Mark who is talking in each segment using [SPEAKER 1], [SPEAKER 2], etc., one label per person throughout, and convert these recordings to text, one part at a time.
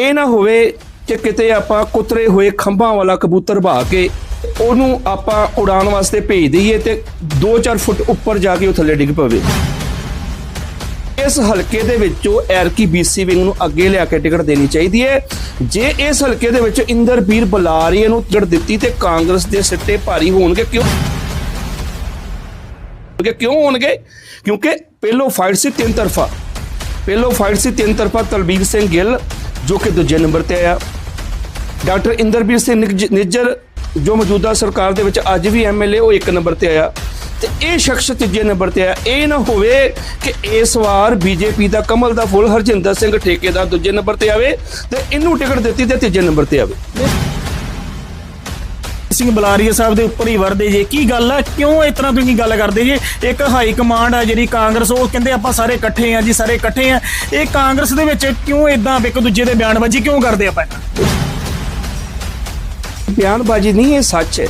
[SPEAKER 1] ਇਹ ਨਾ ਹੋਵੇ ਕਿ ਕਿਤੇ ਆਪਾਂ ਕੁਤਰੇ ਹੋਏ ਖੰਭਾਂ ਵਾਲਾ ਕਬੂਤਰ ਭਾ ਕੇ ਉਹਨੂੰ ਆਪਾਂ ਉਡਾਣ ਵਾਸਤੇ ਭੇਜ ਦਈਏ ਤੇ 2-4 ਫੁੱਟ ਉੱਪਰ ਜਾ ਕੇ ਉਹ ਥੱਲੇ ਡਿੱਗ ਪਵੇ। ਇਸ ਹਲਕੇ ਦੇ ਵਿੱਚੋਂ ਐਰਕੀ ਬੀਸੀ ਵਿੰਗ ਨੂੰ ਅੱਗੇ ਲਿਆ ਕੇ ਟਿਕਟ ਦੇਣੀ ਚਾਹੀਦੀ ਹੈ। ਜੇ ਇਸ ਹਲਕੇ ਦੇ ਵਿੱਚ ਇੰਦਰਬੀਰ ਬਲਾਰੀਆ ਨੂੰ ਟਿਕਟ ਦਿੱਤੀ ਤੇ ਕਾਂਗਰਸ ਦੇ ਸਿੱਟੇ ਭਾਰੀ ਹੋਣਗੇ, ਕਿਉਂ? ਕਿ ਕਿਉਂ ਹੋਣਗੇ? ਕਿਉਂਕਿ ਪਹਿਲੋ ਫਾਈਟ ਸੀ ਤਿੰਨ ਤਰਫਾ। ਪਹਿਲੋ ਫਾਈਟ ਸੀ ਤਿੰਨ ਤਰਫਾ ਤਲਬੀਰ ਸਿੰਘ ਗਿੱਲ ਜੋ ਕਿ ਦੂਜੇ ਨੰਬਰ ਤੇ ਆਇਆ। ਡਾਕਟਰ ਇੰਦਰਬੀਰ ਸਿੰਘ ਨਿੱਜ- ਨਿੱਜਰ ਜੋ ਮੌਜੂਦਾ ਸਰਕਾਰ ਦੇ ਵਿੱਚ ਅੱਜ ਵੀ ਐਮਐਲਏ ਉਹ ਇੱਕ ਨੰਬਰ ਤੇ ਆਇਆ। ਤੇ ਇਹ ਸ਼ਖਸ ਤੀਜੇ ਨੰਬਰ ਤੇ ਆਇਆ। ਇਹ ਨਾ ਹੋਵੇ ਕਿ ਇਸ ਵਾਰ ਬੀਜੇਪੀ ਦਾ ਕਮਲ ਦਾ ਫੁੱਲ ਹਰਜਿੰਦਰ ਸਿੰਘ ਠੇਕੇਦਾਰ ਦੂਜੇ ਨੰਬਰ ਤੇ ਆਵੇ ਤੇ ਇਹਨੂੰ ਟਿਕਟ ਦਿੱਤੀ ਤੇ ਤੀਜੇ ਨੰਬਰ ਤੇ ਆਵੇ।
[SPEAKER 2] ਸਿੰਘ ਬਲਾਰੀਆ ਸਾਹਿਬ ਦੇ ਉੱਪਰ ਹੀ ਵਰਦੇ ਜੇ। ਕੀ ਗੱਲ ਹੈ ਕਿਉਂ ਇਸ ਤਰ੍ਹਾਂ ਤੁਸੀਂ ਗੱਲ ਕਰਦੇ ਜੇ? ਇੱਕ ਹਾਈ ਕਮਾਂਡ ਆ ਜਿਹੜੀ ਕਾਂਗਰਸ, ਉਹ ਕਹਿੰਦੇ ਆਪਾਂ ਸਾਰੇ ਇਕੱਠੇ ਆ ਜੀ, ਸਾਰੇ ਇਕੱਠੇ ਆ। ਇਹ ਕਾਂਗਰਸ ਦੇ ਵਿੱਚ ਕਿਉਂ ਇਦਾਂ ਇੱਕ ਦੂਜੇ ਦੇ ਬਿਆਨਬਾਜ਼ੀ ਕਿਉਂ ਕਰਦੇ ਆਪਾਂ
[SPEAKER 1] ਬਿਆਨਬਾਜ਼ੀ ਨਹੀਂ, ਇਹ ਸੱਚ ਹੈ।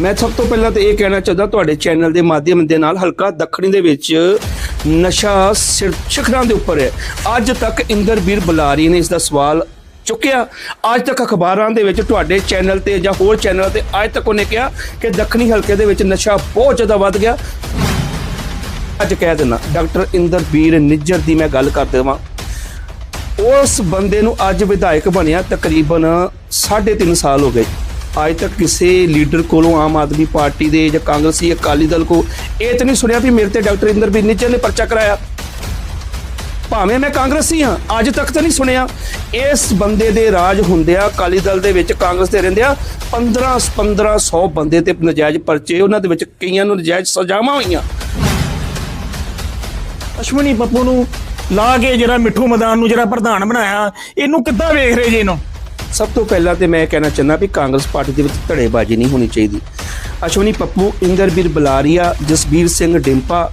[SPEAKER 1] ਮੈਂ ਸਭ ਤੋਂ ਪਹਿਲਾਂ ਤਾਂ ਇਹ ਕਹਿਣਾ ਚਾਹੁੰਦਾ ਤੁਹਾਡੇ ਚੈਨਲ ਦੇ ਮਾਧਿਅਮ ਦੇ ਨਾਲ ਹਲਕਾ ਦੱਖਣੀ ਦੇ ਵਿੱਚ ਨਸ਼ਾ ਸਿਰ ਸਿਖਰਾਂ ਦੇ ਉੱਪਰ ਹੈ। ਅੱਜ ਤੱਕ ਇੰਦਰਵੀਰ ਬੁਲਾਰੀ ਨੇ ਇਸ ਦਾ ਸਵਾਲ ਚੁੱਕਿਆ। ਅੱਜ ਤੱਕ ਅਖਬਾਰਾਂ ਦੇ ਵਿੱਚ ਤੁਹਾਡੇ ਚੈਨਲ ਤੇ ਜਾਂ ਹੋਰ ਚੈਨਲ ਤੇ ਅੱਜ ਤੱਕ ਉਹਨੇ ਕਿਹਾ ਕਿ ਦੱਖਣੀ ਹਲਕੇ ਦੇ ਵਿੱਚ ਨਸ਼ਾ ਬਹੁਤ ਜ਼ਿਆਦਾ ਵੱਧ ਗਿਆ। ਅੱਜ ਕਹਿ ਦਿੰਦਾ, ਡਾਕਟਰ ਇੰਦਰਬੀਰ ਨਿੱਜਰ ਦੀ ਮੈਂ ਗੱਲ ਕਰ ਦੇਵਾਂ। ਉਸ ਬੰਦੇ ਨੂੰ ਅੱਜ ਵਿਧਾਇਕ ਬਣਿਆ ਤਕਰੀਬਨ 3.5 ਸਾਲ ਹੋ ਗਏ। ਅੱਜ ਤੱਕ ਕਿਸੇ ਲੀਡਰ ਕੋਲੋਂ ਆਮ ਆਦਮੀ ਪਾਰਟੀ ਦੇ ਜਾਂ ਕਾਂਗਰਸੀ ਅਕਾਲੀ ਦਲ ਕੋ ਇਹ ਤਾਂ ਨਹੀਂ ਸੁਣਿਆ ਵੀ ਮੇਰੇ ਤੇ ਡਾਕਟਰ ਇੰਦਰਬੀਰ ਨਿੱਜਰ ਨੇ ਪਰਚਾ ਕਰਾਇਆ। ਭਾਵੇਂ ਮੈਂ ਕਾਂਗਰਸੀ ਹਾਂ ਅੱਜ ਤੱਕ ਤਾਂ ਨਹੀਂ ਸੁਣਿਆ। ਇਸ ਬੰਦੇ ਦੇ ਰਾਜ ਹੁੰਦਿਆ ਅਕਾਲੀ ਦਲ ਦੇ ਵਿੱਚ ਕਾਂਗਰਸ ਦੇ ਰਹਿੰਦਿਆ 15 1500 ਬੰਦੇ ਤੇ ਨਜਾਇਜ਼ ਪਰਚੇ ਉਹਨਾਂ ਦੇ ਵਿੱਚ ਕਈਆਂ ਨੂੰ ਨਜਾਇਜ਼ ਸਜ਼ਾਵਾਂ ਹੋਈਆਂ।
[SPEAKER 2] ਅਸ਼ਵਨੀ ਪੱਪੂ ਨੂੰ ਲਾ ਕੇ ਜਿਹੜਾ ਮਿੱਠੂ ਮੈਦਾਨ ਨੂੰ ਜਿਹੜਾ ਪ੍ਰਧਾਨ ਬਣਾਇਆ ਇਹਨੂੰ ਕਿੱਦਾਂ ਵੇਖ ਰਹੇ ਜੇ ਇਹਨੂੰ?
[SPEAKER 1] ਸਭ ਤੋਂ ਪਹਿਲਾਂ ਤੇ ਮੈਂ ਕਹਿਣਾ ਚਾਹੁੰਦਾ ਵੀ ਕਾਂਗਰਸ ਪਾਰਟੀ ਦੇ ਵਿੱਚ ਧੜੇਬਾਜ਼ੀ ਨਹੀਂ ਹੋਣੀ ਚਾਹੀਦੀ। ਅਸ਼ਵਨੀ ਪੱਪੂ ਇੰਦਰਬੀਰ ਬਲਾਰੀਆ ਜਸਬੀਰ ਸਿੰਘ ਡਿੰਪਾ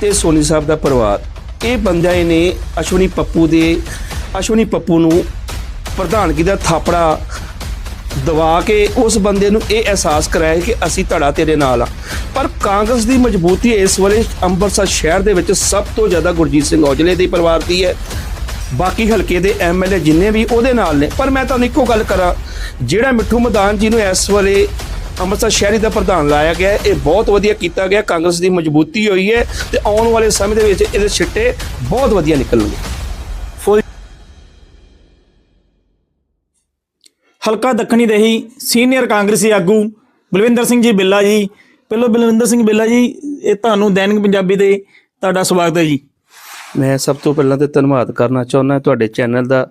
[SPEAKER 1] ਤੇ ਸੋਨੀ ਸਾਹਿਬ ਦਾ ਪਰਿਵਾਰ। ਇਹ ਬੰਦਿਆਂ ਨੇ ਅਸ਼ਵਨੀ ਪੱਪੂ ਦੇ, ਅਸ਼ਵਨੀ ਪੱਪੂ ਨੂੰ ਪ੍ਰਧਾਨਗੀ ਦਾ ਥਾਪੜਾ ਦਵਾ ਕੇ ਉਸ ਬੰਦੇ ਨੂੰ ਇਹ ਅਹਿਸਾਸ ਕਰਾਇਆ ਕਿ ਅਸੀਂ ਧੜਾ ਤੇਰੇ ਨਾਲ ਆ। ਪਰ ਕਾਂਗਰਸ ਦੀ ਮਜ਼ਬੂਤੀ ਇਸ ਵੇਲੇ ਅੰਮ੍ਰਿਤਸਰ ਸ਼ਹਿਰ ਦੇ ਵਿੱਚ ਸਭ ਤੋਂ ਜ਼ਿਆਦਾ ਗੁਰਜੀਤ ਸਿੰਘ ਔਜਲੇ ਦੇ ਪਰਿਵਾਰ ਦੀ ਹੈ। ਬਾਕੀ ਹਲਕੇ ਦੇ ਐਮਐਲਏ ਜਿੰਨੇ ਵੀ ਉਹਦੇ ਨਾਲ ਨੇ। ਪਰ ਮੈਂ ਤੁਹਾਨੂੰ ਇੱਕੋ ਗੱਲ ਕਰਾਂ, ਜਿਹੜਾ ਮਿੱਠੂ ਮਦਾਨ ਜੀ ਨੂੰ ਇਸ ਵੇਲੇ ਅੰਮ੍ਰਿਤਸਰ ਸ਼ਹਿਰੀ ਦਾ ਪ੍ਰਧਾਨ ਲਾਇਆ ਗਿਆ ਇਹ ਬਹੁਤ ਵਧੀਆ ਕੀਤਾ ਗਿਆ। ਕਾਂਗਰਸ ਦੀ ਮਜ਼ਬੂਤੀ ਹੋਈ ਹੈ ਤੇ ਆਉਣ ਵਾਲੇ ਸਮੇਂ ਦੇ ਵਿੱਚ ਇਹਦੇ ਛਿੱਟੇ ਬਹੁਤ ਵਧੀਆ ਨਿਕਲਣਗੇ।
[SPEAKER 2] ਹਲਕਾ ਦੱਖਣੀ ਦੇ ਹੀ ਸੀਨੀਅਰ ਕਾਂਗਰਸੀ ਆਗੂ ਬਲਵਿੰਦਰ ਸਿੰਘ ਜੀ ਬਿੱਲਾ ਜੀ। ਪਹਿਲਾਂ ਬਲਵਿੰਦਰ ਸਿੰਘ ਬਿੱਲਾ ਜੀ, ਇਹ ਤੁਹਾਨੂੰ ਦੈਨਿਕ ਪੰਜਾਬੀ ਦੇ ਤੁਹਾਡਾ ਸਵਾਗਤ ਹੈ ਜੀ।
[SPEAKER 1] ਮੈਂ ਸਭ ਤੋਂ ਪਹਿਲਾਂ ਤੇ ਧੰਨਵਾਦ ਕਰਨਾ ਚਾਹੁੰਦਾ ਤੁਹਾਡੇ ਚੈਨਲ ਦਾ